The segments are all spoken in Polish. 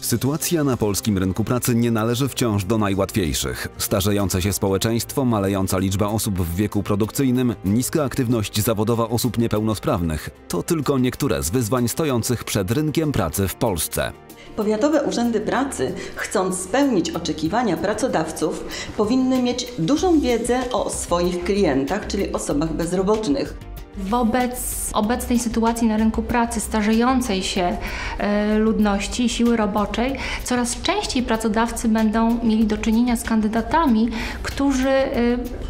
Sytuacja na polskim rynku pracy nie należy wciąż do najłatwiejszych. Starzejące się społeczeństwo, malejąca liczba osób w wieku produkcyjnym, niska aktywność zawodowa osób niepełnosprawnych to tylko niektóre z wyzwań stojących przed rynkiem pracy w Polsce. Powiatowe urzędy pracy, chcąc spełnić oczekiwania pracodawców, powinny mieć dużą wiedzę o swoich klientach, czyli osobach bezrobotnych. Wobec obecnej sytuacji na rynku pracy, starzejącej się e, ludności, siły roboczej, coraz częściej pracodawcy będą mieli do czynienia z kandydatami, którzy e,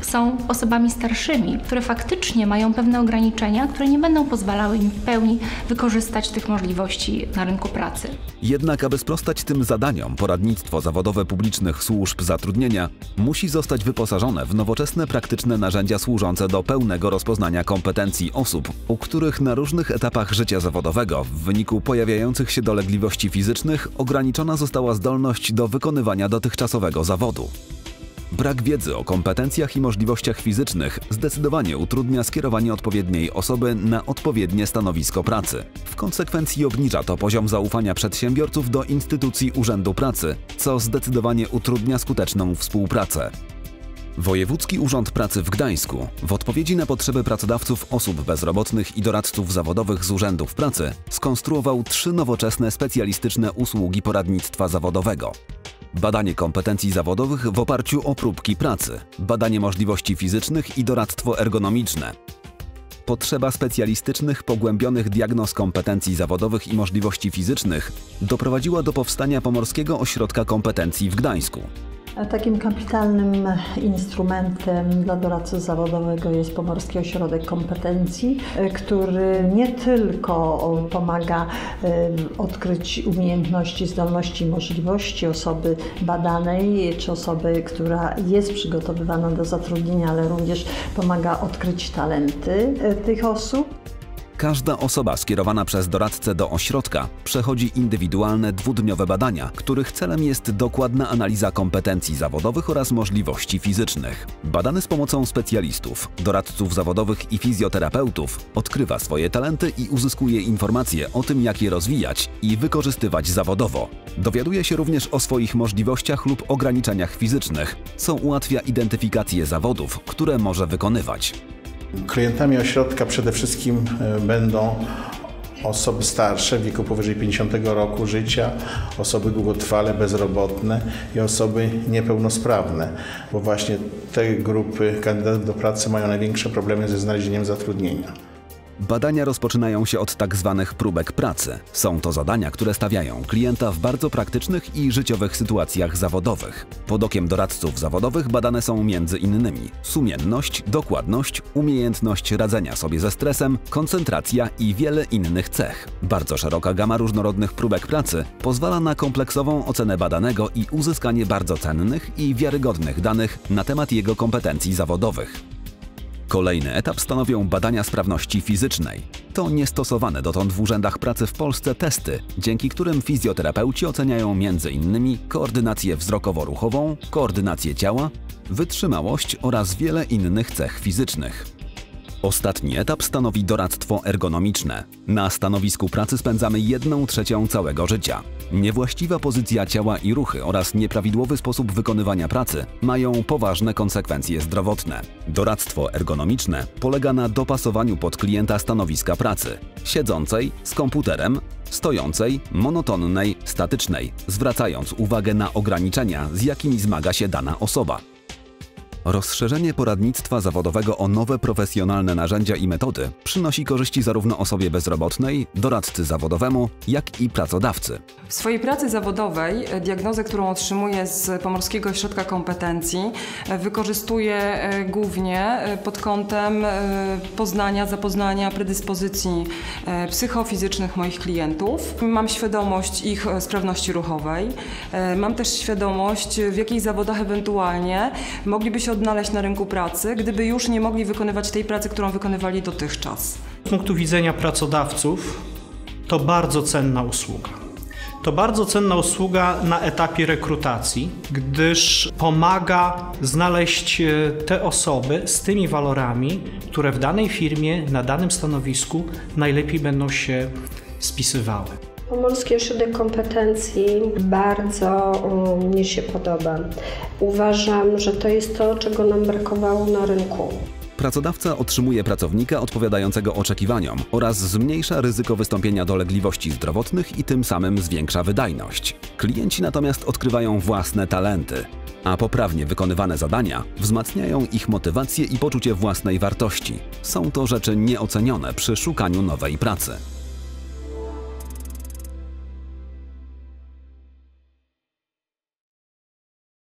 są osobami starszymi, które faktycznie mają pewne ograniczenia, które nie będą pozwalały im w pełni wykorzystać tych możliwości na rynku pracy. Jednak, aby sprostać tym zadaniom, poradnictwo zawodowe publicznych służb zatrudnienia musi zostać wyposażone w nowoczesne, praktyczne narzędzia służące do pełnego rozpoznania kompetencji osób, u których na różnych etapach życia zawodowego w wyniku pojawiających się dolegliwości fizycznych ograniczona została zdolność do wykonywania dotychczasowego zawodu. Brak wiedzy o kompetencjach i możliwościach fizycznych zdecydowanie utrudnia skierowanie odpowiedniej osoby na odpowiednie stanowisko pracy. W konsekwencji obniża to poziom zaufania przedsiębiorców do instytucji Urzędu Pracy, co zdecydowanie utrudnia skuteczną współpracę. Wojewódzki Urząd Pracy w Gdańsku w odpowiedzi na potrzeby pracodawców osób bezrobotnych i doradców zawodowych z urzędów pracy skonstruował trzy nowoczesne specjalistyczne usługi poradnictwa zawodowego. Badanie kompetencji zawodowych w oparciu o próbki pracy, badanie możliwości fizycznych i doradztwo ergonomiczne. Potrzeba specjalistycznych, pogłębionych diagnoz kompetencji zawodowych i możliwości fizycznych doprowadziła do powstania Pomorskiego Ośrodka Kompetencji w Gdańsku. Takim kapitalnym instrumentem dla doradcy zawodowego jest Pomorski Ośrodek Kompetencji, który nie tylko pomaga e, odkryć umiejętności, zdolności i możliwości osoby badanej czy osoby, która jest przygotowywana do zatrudnienia, ale również pomaga odkryć talenty e, tych osób. Każda osoba skierowana przez doradcę do ośrodka przechodzi indywidualne dwudniowe badania, których celem jest dokładna analiza kompetencji zawodowych oraz możliwości fizycznych. Badany z pomocą specjalistów, doradców zawodowych i fizjoterapeutów odkrywa swoje talenty i uzyskuje informacje o tym, jak je rozwijać i wykorzystywać zawodowo. Dowiaduje się również o swoich możliwościach lub ograniczeniach fizycznych, co ułatwia identyfikację zawodów, które może wykonywać. Klientami ośrodka przede wszystkim e, będą osoby starsze w wieku powyżej 50 roku życia, osoby długotrwale bezrobotne i osoby niepełnosprawne, bo właśnie te grupy kandydatów do pracy mają największe problemy ze znalezieniem zatrudnienia. Badania rozpoczynają się od tak zwanych próbek pracy. Są to zadania, które stawiają klienta w bardzo praktycznych i życiowych sytuacjach zawodowych. Pod okiem doradców zawodowych badane są innymi sumienność, dokładność, umiejętność radzenia sobie ze stresem, koncentracja i wiele innych cech. Bardzo szeroka gama różnorodnych próbek pracy pozwala na kompleksową ocenę badanego i uzyskanie bardzo cennych i wiarygodnych danych na temat jego kompetencji zawodowych. Kolejny etap stanowią badania sprawności fizycznej. To niestosowane dotąd w urzędach pracy w Polsce testy, dzięki którym fizjoterapeuci oceniają m.in. koordynację wzrokowo-ruchową, koordynację ciała, wytrzymałość oraz wiele innych cech fizycznych. Ostatni etap stanowi doradztwo ergonomiczne. Na stanowisku pracy spędzamy jedną trzecią całego życia. Niewłaściwa pozycja ciała i ruchy oraz nieprawidłowy sposób wykonywania pracy mają poważne konsekwencje zdrowotne. Doradztwo ergonomiczne polega na dopasowaniu pod klienta stanowiska pracy siedzącej, z komputerem, stojącej, monotonnej, statycznej, zwracając uwagę na ograniczenia, z jakimi zmaga się dana osoba. Rozszerzenie poradnictwa zawodowego o nowe profesjonalne narzędzia i metody przynosi korzyści zarówno osobie bezrobotnej, doradcy zawodowemu, jak i pracodawcy. W swojej pracy zawodowej e, diagnozę, którą otrzymuję z Pomorskiego Ośrodka Kompetencji, e, wykorzystuję e, głównie pod kątem poznania, zapoznania predyspozycji psychofizycznych moich klientów. Mam świadomość ich sprawności ruchowej. Mam też świadomość, w jakich zawodach ewentualnie mogliby się się odnaleźć na rynku pracy, gdyby już nie mogli wykonywać tej pracy, którą wykonywali dotychczas. Z punktu widzenia pracodawców to bardzo cenna usługa. To bardzo cenna usługa na etapie rekrutacji, gdyż pomaga znaleźć e, te osoby z tymi walorami, które w danej firmie, na danym stanowisku najlepiej będą się spisywały. Pomorski Ośrodek Kompetencji bardzo um, mi się podoba. Uważam, że to jest to, czego nam brakowało na rynku. Pracodawca otrzymuje pracownika odpowiadającego oczekiwaniom oraz zmniejsza ryzyko wystąpienia dolegliwości zdrowotnych i tym samym zwiększa wydajność. Klienci natomiast odkrywają własne talenty, a poprawnie wykonywane zadania wzmacniają ich motywację i poczucie własnej wartości. Są to rzeczy nieocenione przy szukaniu nowej pracy.